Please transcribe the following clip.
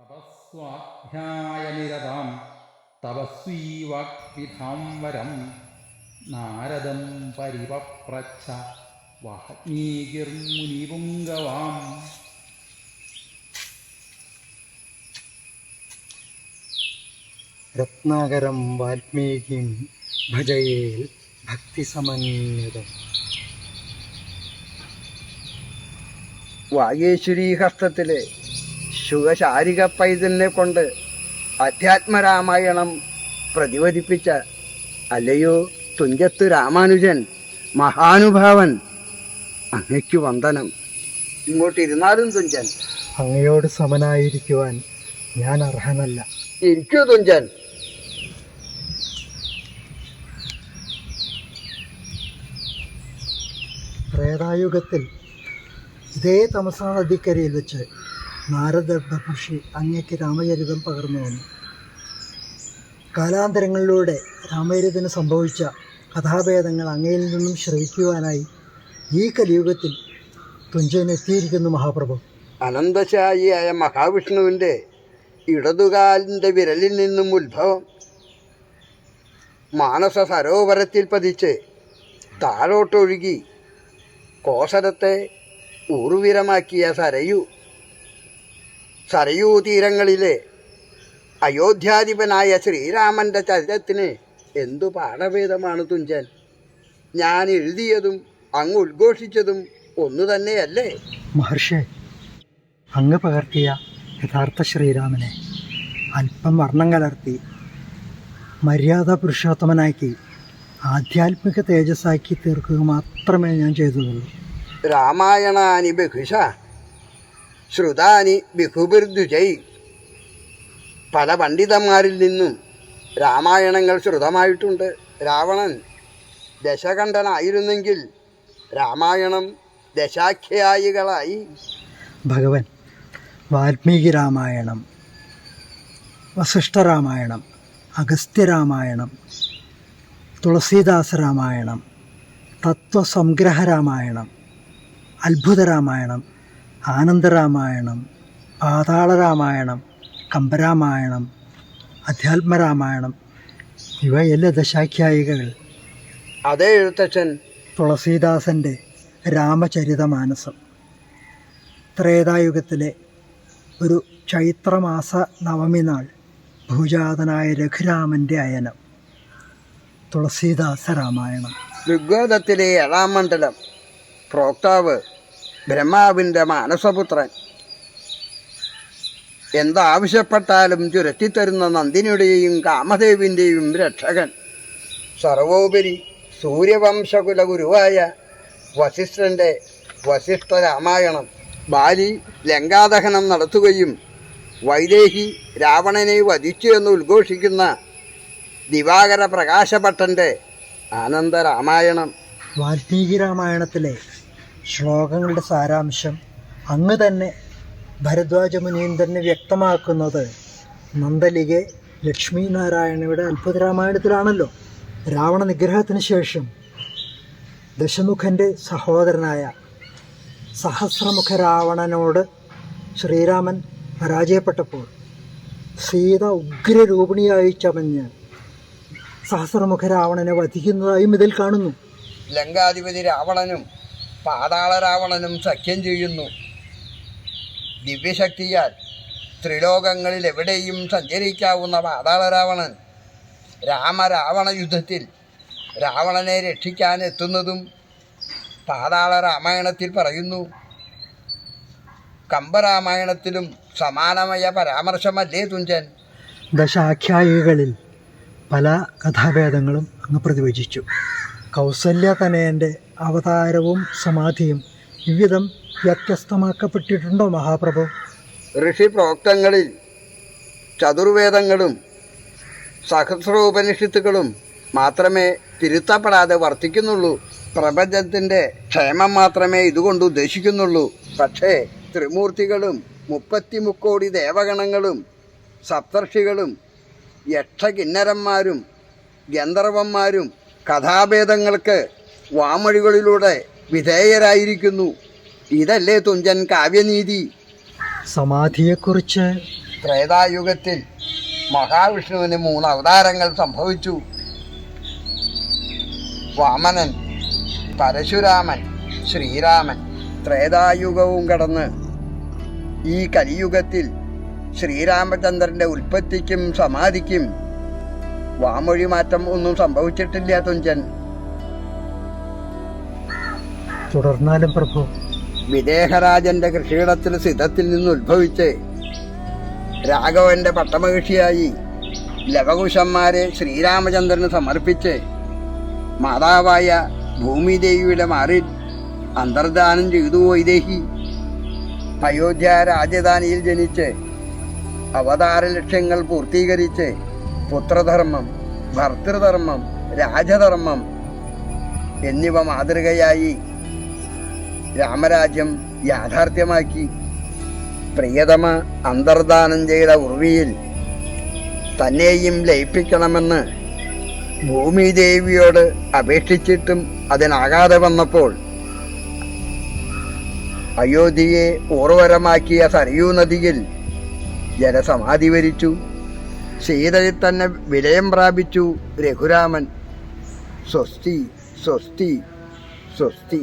തപസ്വാധ്യായനിരതാം തപസ്വീ വാക്പിധാം വരം നാരദം പരിപപ്രച്ഛ വാഗ്മീകിർമുനിപുങ്കവാം രത്നാകരം വാൽമീകിം ഭജയേൽ ഭക്തിസമന്വിതം. വാഗേശ്വരീ ഹസ്തത്തിലെ ശുഖശാരിക പൈതലിനെ കൊണ്ട് അധ്യാത്മരാമായണം പ്രതിവദിപ്പിച്ച അല്ലയോ തുഞ്ചത്ത് രാമാനുജൻ മഹാനുഭാവൻ അങ്ങയ്ക്ക് വന്ദനം. ഇങ്ങോട്ടിരുന്നാലും തുഞ്ചൻ. അങ്ങയോട് സമനായിരിക്കുവാൻ ഞാൻ അർഹനല്ല. ഇരിക്കൂ തുഞ്ചൻ. ത്രേതായുഗത്തിൽ ഇതേ തമസാ നദിക്കരയിൽ വെച്ച് നാരദ മഹർഷി അങ്ങയ്ക്ക് രാമചരിതം പകർന്നു വന്നു കാലാന്തരങ്ങളിലൂടെ രാമചരിതന് സംഭവിച്ച കഥാഭേദങ്ങൾ അങ്ങയിൽ നിന്നും ശ്രവിക്കുവാനായി ഈ കലിയുഗത്തിൽ തുഞ്ചനെത്തിയിരിക്കുന്നു മഹാപ്രഭു. അനന്തശായിയായ മഹാവിഷ്ണുവിന്റെ ഇടതുകാലിന്റെ വിരലിൽ നിന്നും ഉത്ഭവം മാനസ സരോവരത്തിൽ പതിച്ച് താഴോട്ടൊഴുകി കോസരത്തെ ഊറുവിരമാക്കിയ സരയു സരയൂ തീരങ്ങളിലെ അയോധ്യാധിപനായ ശ്രീരാമന്റെ ചരിത്രത്തിന് എന്തു പാഠഭേദമാണ് തുഞ്ചൻ? ഞാൻ എഴുതിയതും അങ്ങ് ഉദ്ഘോഷിച്ചതും ഒന്നു തന്നെയല്ലേ? മഹർഷി അങ്ങ് പകർത്തിയ യഥാർത്ഥ ശ്രീരാമനെ അല്പം വർണം കലർത്തി മര്യാദ പുരുഷോത്തമനാക്കി ആധ്യാത്മിക തേജസ്സാക്കി തീർക്കുക മാത്രമേ ഞാൻ ചെയ്തതുള്ളൂ രാമായണാനി ബഹുശ ശ്രുതാനി ബഹുബിർദുജൈ പല പണ്ഡിതന്മാരിൽ നിന്നും രാമായണങ്ങൾ ശ്രുതമായിട്ടുണ്ട്. രാവണൻ ദശകണ്ഠനായിരുന്നെങ്കിൽ രാമായണം ദശാഖ്യായികളായി. ഭഗവൻ വാൽമീകി രാമായണം വസിഷ്ഠരാമായണം അഗസ്ത്യരാമായണം തുളസീദാസ രാമായണം തത്വസംഗ്രഹ രാമായണം അത്ഭുത രാമായണം ആനന്ദരാമായണം പാതാളരാമായണം കമ്പരാമായണം അധ്യാത്മരാമായണം ഇവയെല്ലാം ദശാഖ്യായികകൾ. അതേ എഴുത്തച്ഛൻ. തുളസീദാസന്റെ രാമചരിതമാനസം ത്രേതായുഗത്തിലെ ഒരു ചൈത്രമാസ നവമി നാൾ ഭൂജാതനായ രഘുരാമന്റെ അയനം. തുളസീദാസ രാമായണം ഋഗ്വേദത്തിലെ ഏഴാം മണ്ഡലം. പ്രോക്താവ് ബ്രഹ്മാവിന്റെ മാനസപുത്രൻ. എന്താവശ്യപ്പെട്ടാലും ചുരത്തിത്തരുന്ന നന്ദിനിയുടെയും കാമദേവിന്റെയും രക്ഷകൻ. സർവോപരി സൂര്യവംശകുല ഗുരുവായ വസിഷ്ഠന്റെ വസിഷ്ഠ രാമായണം. ബാലി ലങ്കാദഹനം നടത്തുകയും വൈദേഹി രാവണനെ വധിച്ചു എന്ന് ഉദ്ഘോഷിക്കുന്ന ദിവാകര പ്രകാശഭട്ടന്റെ ആനന്ദ രാമായണം. വാൽമീകി രാമായണത്തിലെ ശ്ലോകങ്ങളുടെ സാരാംശം അങ്ങ് തന്നെ ഭരദ്വാജ മുനീന്ദ്രനെ വ്യക്തമാക്കുന്നത് നന്ദലികെ ലക്ഷ്മി നാരായണയുടെ അത്ഭുത രാമായണത്തിലാണല്ലോ രാവണ നിഗ്രഹത്തിന് ശേഷം ദശമുഖന്റെ സഹോദരനായ സഹസ്രമുഖ രാവണനോട് ശ്രീരാമൻ പരാജയപ്പെട്ടപ്പോൾ സീത ഉഗ്രരൂപിണിയായി ചമഞ്ഞ് സഹസ്രമുഖ രാവണനെ വധിക്കുന്നതായും ഇതിൽ കാണുന്നു. ലങ്കാധിപതി രാവണനും പാതാള രാവണനും സഖ്യം ചെയ്യുന്നു. ദിവ്യശക്തിയാൽ ത്രിലോകങ്ങളിൽ എവിടെയും സഞ്ചരിക്കാവുന്ന പാതാള രാവണൻ രാമരാവണ യുദ്ധത്തിൽ രാവണനെ രക്ഷിക്കാൻ എത്തുന്നതും പാതാള രാമായണത്തിൽ പറയുന്നു. കമ്പരാമായണത്തിലും സമാനമായ പരാമർശമല്ലേ തുഞ്ചൻ? ദശാഖ്യായികളിൽ പല കഥാഭേദങ്ങളും അങ്ങ് പ്രതിവചിച്ചു കൗസല്യ തനയന്റെ അവതാരവും സമാധിയും വിവിധം വ്യത്യസ്തമാക്കപ്പെട്ടിട്ടുണ്ടോ മഹാപ്രഭു? ഋഷി പ്രോക്തങ്ങളിൽ ചതുർവേദങ്ങളും സഹസ്രോപനിഷത്തുകളും മാത്രമേ തിരുത്തപ്പെടാതെ വർത്തിക്കുന്നുള്ളൂ. പ്രപഞ്ചത്തിന്റെ ക്ഷേമം മാത്രമേ ഇതുകൊണ്ട് ഉദ്ദേശിക്കുന്നുള്ളൂ. പക്ഷേ ത്രിമൂർത്തികളും മുപ്പത്തിമുക്കോടി ദേവഗണങ്ങളും സപ്തർഷികളും യക്ഷകിന്നരന്മാരും ഗന്ധർവന്മാരും കഥാഭേദങ്ങൾക്ക് വാമൊഴികളിലൂടെ വിധേയരായിരിക്കുന്നു. ഇതല്ലേ തുഞ്ചൻ കാവ്യനീതി? സമാധിയെക്കുറിച്ച് ത്രേതായുഗത്തിൽ മഹാവിഷ്ണുവിന് മൂന്ന് അവതാരങ്ങൾ സംഭവിച്ചു. വാമനൻ പരശുരാമൻ ശ്രീരാമൻ ത്രേതായുഗവും കടന്ന് ഈ കലിയുഗത്തിൽ ശ്രീരാമചന്ദ്രന്റെ ഉൽപ്പത്തിക്കും സമാധിക്കും വാമൊഴി മാറ്റം ഒന്നും സംഭവിച്ചിട്ടില്ല തുഞ്ചൻ. തുടർന്നാലും പ്രഭു. വിദേഹരാജന്റെ കൃഷിയിടത്തിൽ സിദ്ധത്തിൽ നിന്ന് ഉത്ഭവിച്ച് രാഘവന്റെ പട്ടമഹിഷിയായി ലവകുശന്മാരെ ശ്രീരാമചന്ദ്രന് സമർപ്പിച്ച് മാതാവായ ഭൂമിദേവിയുടെ മാറിൽ അന്തർദാനം ചെയ്തു വൈദേഹി. അയോധ്യ രാജധാനിയിൽ ജനിച്ച് അവതാര ലക്ഷ്യങ്ങൾ പൂർത്തീകരിച്ച് പുത്രധർമ്മം ഭർത്തൃധർമ്മം രാജധർമ്മം എന്നിവ മാതൃകയായി രാമരാജ്യം യാഥാർത്ഥ്യമാക്കി. പ്രിയതമ അന്തർദാനം ചെയ്ത ഉർവിയിൽ തന്നെയും ലയിപ്പിക്കണമെന്ന് ഭൂമിദേവിയോട് അപേക്ഷിച്ചിട്ടും അതിനാകാതെ വന്നപ്പോൾ അയോധ്യയെ ഓർവരമാക്കിയ സരയൂ നദിയിൽ ജലസമാധി വരിച്ചു. സീതയിൽ തന്നെ വിലയം പ്രാപിച്ചു രഘുരാമൻ. സ്വസ്തി സ്വസ്തി സ്വസ്തി.